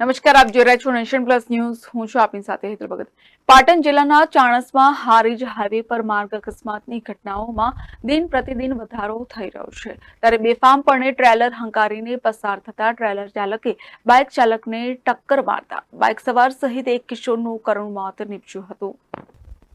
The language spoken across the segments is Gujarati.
નમસ્કાર, આપ જોઈ રહ્યા છો નેશન પ્લસ ન્યૂઝ. હું છું આપની સાથે હેતલ ભગત. પાટણ જિલ્લાના ચાણસમાં હારીજ હાઈવે પર માર્ગ અકસ્માતની ઘટનાઓમાં દિન પ્રતિદિન વધારો થઈ રહ્યો છે. ત્યારે બેફામપણે ટ્રેલર હંકારીને પસાર થતા ટ્રેલર ચાલકે બાઇક ચાલકને ટક્કર મારતા. બાઇક સવાર સહિત એક કિશોરનું કરુણ મોત નીપજ્યું હતું.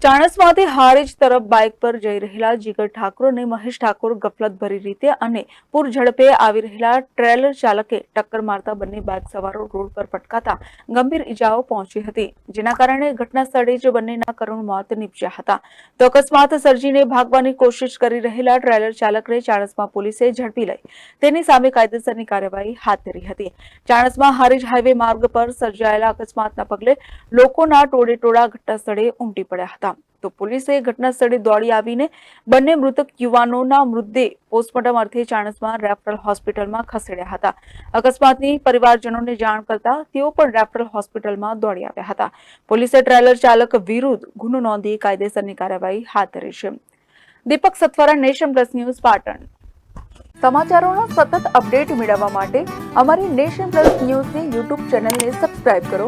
ચાણસમાંથી હારીજ તરફ બાઇક પર જઈ રહેલા જીગર ઠાકોર મહેશ ઠાકોર ગફલતભરી રીતે અને પૂર ઝડપે આવી રહેલા ટ્રેલર ચાલકે ટક્કર મારતા બંને બાઇક સવારો રોડ પર પટકાતા ગંભીર ઈજાઓ પહોંચી હતી, જેના કારણે ઘટના સ્થળે જ બંનેના કરુણ મોત નીપજ્યા હતા. તો અકસ્માત સર્જીને ભાગવાની કોશિશ કરી રહેલા ટ્રેલર ચાલકને ચાણસમાં પોલીસે ઝડપી લઈ. તેની સામે કાયદેસરની કાર્યવાહી હાથ ધરી હતી. ચાણસમાં હારીજ હાઈવે માર્ગ પર સર્જાયેલા અકસ્માતના પગલે લોકોના ટોળે ટોળા ઘટના સ્થળે ઉમટી પડ્યા હતા. તો પોલીસે ઘટના સ્થળે દોડી આવીને બંને મૃતક યુવાનોના મૃતદેહ પોસ્ટમોર્ટમ અર્થે ચાણસમાં રેફરલ હોસ્પિટલમાં ખસેડ્યા હતા. અકસ્માતની પરિવારજનોને જાણ કરતા તેઓ પણ રેફરલ હોસ્પિટલમાં દોડી આવ્યા હતા. પોલીસે ટ્રેલર ચાલક વિરુદ્ધ ગુનો નોંધી કાયદેસરની કાર્યવાહી હાથ ધરી છે. Deepak Sathvara, Nation Plus News, Patan. સમાચારોના સતત અપડેટ મેળવવા માટે અમારી નેશન પ્લસ ન્યૂઝની યુટ્યુબ ચેનલને સબસ્ક્રાઇબ કરો.